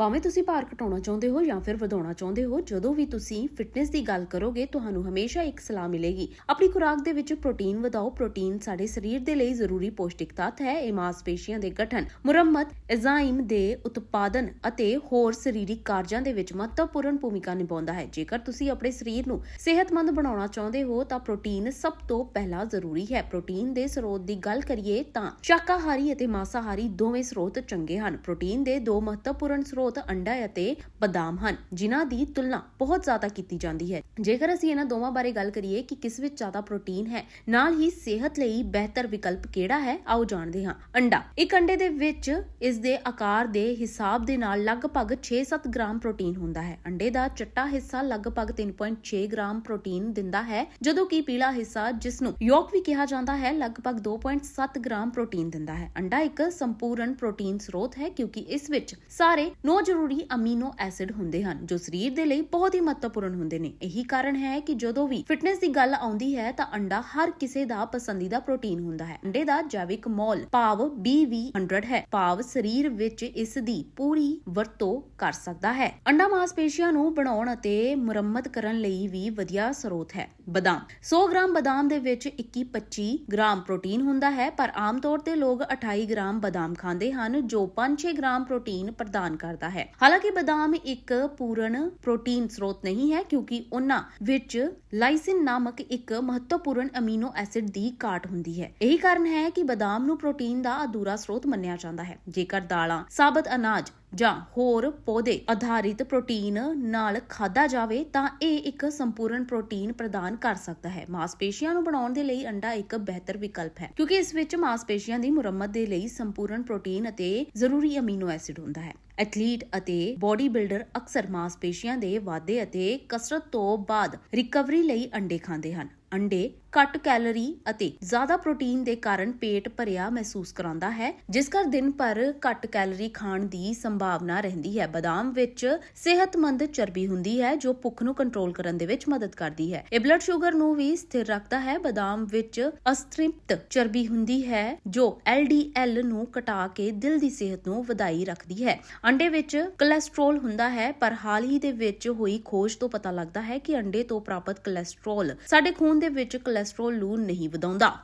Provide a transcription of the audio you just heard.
ਭਾਵੇਂ ਤੁਸੀਂ ਭਾਰ ਘਟਾਉਣਾ ਚਾਹੁੰਦੇ ਹੋ ਜਾਂ ਫਿਰ ਵਧਾਉਣਾ ਚਾਹੁੰਦੇ ਹੋ, ਜਦੋਂ ਵੀ ਤੁਸੀਂ ਫਿਟਨੈਸ ਦੀ ਗੱਲ ਕਰੋਗੇ, ਤੁਹਾਨੂੰ ਹਮੇਸ਼ਾ ਇੱਕ ਸਲਾਹ ਮਿਲੇਗੀ। ਆਪਣੀ ਖੁਰਾਕ ਦੇ ਵਿੱਚ ਪ੍ਰੋਟੀਨ ਵਧਾਓ। ਪ੍ਰੋਟੀਨ ਸਾਡੇ ਸਰੀਰ ਦੇ ਲਈ ਜ਼ਰੂਰੀ ਪੋਸ਼ਟਿਕ ਤੱਤ ਹੈ। ਇਹ ਮਾਸਪੇਸ਼ੀਆਂ ਦੇ ਗਠਨ, ਮੁਰੰਮਤ ਐਂਜ਼ਾਈਮ ਦੇ ਉਤਪਾਦਨ ਅਤੇ ਹੋਰ ਸਰੀਰਕ ਕਾਰਜਾਂ ਦੇ ਵਿੱਚ ਮਹੱਤਵਪੂਰਨ ਭੂਮਿਕਾ ਨਿਭਾਉਂਦਾ ਹੈ। ਜੇਕਰ ਤੁਸੀਂ ਆਪਣੇ ਸਰੀਰ ਨੂੰ ਸਿਹਤਮੰਦ ਬਣਾਉਣਾ ਚਾਹੁੰਦੇ ਹੋ, ਤਾਂ ਪ੍ਰੋਟੀਨ ਸਭ ਤੋਂ ਪਹਿਲਾਂ ਜ਼ਰੂਰੀ ਹੈ। ਪ੍ਰੋਟੀਨ ਦੇ ਸਰੋਤ ਦੀ ਗੱਲ ਕਰੀਏ ਤਾਂ ਸ਼ਾਕਾਹਾਰੀ ਅਤੇ ਮਾਸਾਹਾਰੀ ਦੋਵੇਂ ਸਰੋਤ ਚੰਗੇ ਹਨ। ਪ੍ਰੋਟੀਨ ਦੇ ਦੋ ਮਹੱਤਵਪੂਰਨ ਸਰੋਤ ਅੰਡਾ ਅਤੇ ਬਦਾਮ ਹਨ, ਜਿਨ੍ਹਾਂ ਦੀ ਤੁਲਨਾ ਬਹੁਤ ਜ਼ਿਆਦਾ ਕੀਤੀ ਜਾਂਦੀ ਹੈ। ਜੇਕਰ ਅਸੀਂ ਇਹਨਾਂ ਦੋਵਾਂ ਬਾਰੇ ਗੱਲ ਕਰੀਏ ਕਿ ਕਿਸ ਵਿੱਚ ਜ਼ਿਆਦਾ ਪ੍ਰੋਟੀਨ ਹੈ, ਨਾਲ ਹੀ ਸਿਹਤ ਲਈ ਬਿਹਤਰ ਵਿਕਲਪ ਕਿਹੜਾ ਹੈ, ਆਓ ਜਾਣਦੇ ਹਾਂ। ਅੰਡਾ। ਇੱਕ ਅੰਡੇ ਦੇ ਵਿੱਚ ਇਸ ਦੇ ਆਕਾਰ ਦੇ ਹਿਸਾਬ ਦੇ ਨਾਲ ਲਗਭਗ 6-7 ਗ੍ਰਾਮ ਪ੍ਰੋਟੀਨ ਹੁੰਦਾ ਹੈ। ਅੰਡੇ ਦਾ ਚਿੱਟਾ ਹਿੱਸਾ ਲਗਭਗ 3.6 ਗ੍ਰਾਮ ਪ੍ਰੋਟੀਨ ਦਿੰਦਾ ਹੈ, ਜਦੋਂ ਕਿ ਪੀਲਾ ਹਿੱਸਾ, ਜਿਸ ਨੂੰ ਯੋਕ ਵੀ ਕਿਹਾ ਜਾਂਦਾ ਹੈ, ਲਗਭਗ 2.7 ਗ੍ਰਾਮ ਪ੍ਰੋਟੀਨ ਦਿੰਦਾ ਹੈ। ਅੰਡਾ ਇੱਕ ਸੰਪੂਰਨ ਪ੍ਰੋਟੀਨ ਸਰੋਤ ਹੈ, ਕਿਉਂਕਿ ਇਸ ਵਿੱਚ ਸਾਰੇ ਨੌ ਜ਼ਰੂਰੀ ਅਮੀਨੋ ਐਸਿਡ ਹੁੰਦੇ ਹਨ, ਜੋ ਸਰੀਰ ਦੇ ਲਈ ਬਹੁਤ ਹੀ ਮਹੱਤਵਪੂਰਨ ਹੁੰਦੇ ਨੇ। ਇਹੀ ਕਾਰਨ ਹੈ ਕਿ ਜਦੋਂ ਵੀ ਫਿਟਨੈਸ ਦੀ ਗੱਲ ਆਉਂਦੀ ਹੈ, ਤਾਂ ਅੰਡਾ ਹਰ ਕਿਸੇ ਦਾ ਪਸੰਦੀਦਾ ਪ੍ਰੋਟੀਨ ਹੁੰਦਾ ਹੈ। ਅੰਡੇ ਦਾ ਜੈਵਿਕ ਮੋਲ ਭਾਵ BV100 ਹੈ। ਭਾਵ ਸਰੀਰ ਵਿੱਚ ਇਸ ਦੀ ਪੂਰੀ ਵਰਤੋਂ ਕਰ ਸਕਦਾ ਹੈ। ਅੰਡਾ ਮਾਸਪੇਸ਼ੀਆਂ ਨੂੰ ਬਣਾਉਣ ਅਤੇ ਮੁਰੰਮਤ ਕਰਨ ਲਈ ਵੀ ਵਧੀਆ ਸਰੋਤ ਹੈ। ਬਦਾਮ 100 ਗ੍ਰਾਮ ਬਦਾਮ ਦੇ ਵਿੱਚ 21-25 ਗ੍ਰਾਮ ਪ੍ਰੋਟੀਨ ਹੁੰਦਾ ਹੈ, ਪਰ ਆਮ ਤੌਰ ਤੇ ਲੋਕ 28 ਗ੍ਰਾਮ ਬਦਾਮ ਖਾਂਦੇ ਹਨ, ਜੋ 5-6 ਗ੍ਰਾਮ ਪ੍ਰੋਟੀਨ ਪ੍ਰਦਾਨ ਕਰਦਾ ਹੈ। ਹਾਲਾਂਕਿ ਬਦਾਮ ਇੱਕ ਪੂਰਨ ਪ੍ਰੋਟੀਨ ਸਰੋਤ ਨਹੀਂ ਹੈ, ਕਿਉਂਕਿ ਉਹਨਾਂ ਵਿੱਚ ਲਾਈਸਿਨ ਨਾਮਕ ਇੱਕ ਮਹੱਤਵਪੂਰਨ ਅਮੀਨੋ ਐਸਿਡ ਦੀ ਘਾਟ ਹੁੰਦੀ ਹੈ। ਇਹੀ ਕਾਰਨ ਹੈ ਕਿ ਬਦਾਮ ਨੂੰ ਪ੍ਰੋਟੀਨ ਦਾ ਅਧੂਰਾ ਸਰੋਤ ਮੰਨਿਆ ਜਾਂਦਾ ਹੈ। ਜੇਕਰ ਦਾਲਾਂ, ਸਾਬਤ ਅਨਾਜ ਜਾਂ ਹੋਰ ਪੌਦੇ ਆਧਾਰਿਤ ਪ੍ਰੋਟੀਨ ਨਾਲ ਖਾਦਾ ਜਾਵੇ ਤਾਂ ਇਹ ਇੱਕ ਸੰਪੂਰਨ ਪ੍ਰੋਟੀਨ ਪ੍ਰਦਾਨ ਕਰ ਸਕਦਾ ਹੈ। ਮਾਸਪੇਸ਼ੀਆਂ ਨੂੰ ਬਣਾਉਣ ਦੇ ਲਈ ਅੰਡਾ ਇੱਕ ਬਿਹਤਰ ਵਿਕਲਪ ਹੈ, ਕਿਉਂਕਿ ਇਸ ਵਿੱਚ ਮਾਸਪੇਸ਼ੀਆਂ ਦੀ ਮੁਰੰਮਤ ਦੇ ਲਈ ਸੰਪੂਰਨ ਪ੍ਰੋਟੀਨ ਅਤੇ ਜ਼ਰੂਰੀ ਅਮੀਨੋ ਐਸਿਡ ਹੁੰਦਾ ਹੈ। ਐਥਲੀਟ ਅਤੇ ਬਾਡੀ ਬਿਲਡਰ ਅਕਸਰ ਮਾਸਪੇਸ਼ੀਆਂ ਦੇ ਵਾਧੇ ਅਤੇ ਕਸਰਤ ਤੋਂ ਬਾਅਦ ਰਿਕਵਰੀ ਲਈ ਅੰਡੇ ਖਾਂਦੇ ਹਨ। ਅੰਡੇ ਘੱਟ ਕੈਲੋਰੀ ਅਤੇ ਜ਼ਿਆਦਾ ਪ੍ਰੋਟੀਨ ਦੇ ਕਾਰਨ ਪੇਟ ਭਰਿਆ ਮਹਿਸੂਸ ਕਰਾਉਂਦਾ ਹੈ, ਜਿਸ ਕਰ ਦਿਨ ਭਰ ਘੱਟ ਕੈਲੋਰੀ ਖਾਣ ਦੀ ਸੰਭਾਵਨਾ ਰਹਿੰਦੀ ਹੈ। ਬਦਾਮ ਵਿੱਚ ਸਿਹਤਮੰਦ ਚਰਬੀ ਹੁੰਦੀ ਹੈ, ਜੋ ਭੁੱਖ ਨੂੰ ਕੰਟਰੋਲ ਕਰਨ ਦੇ ਵਿੱਚ ਮਦਦ ਕਰਦੀ ਹੈ। ਇਹ ਬਲੱਡ ਸ਼ੂਗਰ ਨੂੰ ਵੀ ਸਥਿਰ ਰੱਖਦਾ ਹੈ। ਬਦਾਮ ਵਿੱਚ ਅਸਤ੍ਰਿਪਤ ਚਰਬੀ ਹੁੰਦੀ ਹੈ, ਜੋ LDL ਨੂੰ ਘਟਾ ਕੇ ਦਿਲ ਦੀ ਸਿਹਤ ਨੂੰ ਵਧਾਈ ਰੱਖਦੀ ਹੈ। ਅੰਡੇ ਵਿੱਚ ਕੋਲੇਸਟ੍ਰੋਲ ਹੁੰਦਾ ਹੈ, ਪਰ ਹਾਲ ਹੀ ਦੇ ਵਿੱਚ ਹੋਈ ਖੋਜ ਤੋਂ ਪਤਾ ਲੱਗਦਾ ਹੈ ਕਿ ਅੰਡੇ ਤੋਂ ਪ੍ਰਾਪਤ ਕੋਲੇਸਟ੍ਰੋਲ ਸਾਡੇ ਖੂਨ ਦੇ ਵਿੱਚ ਕੋਲੇਸਟ੍ਰੋਲ ਨੂੰ ਨਹੀਂ ਵਧਾਉਂਦਾ।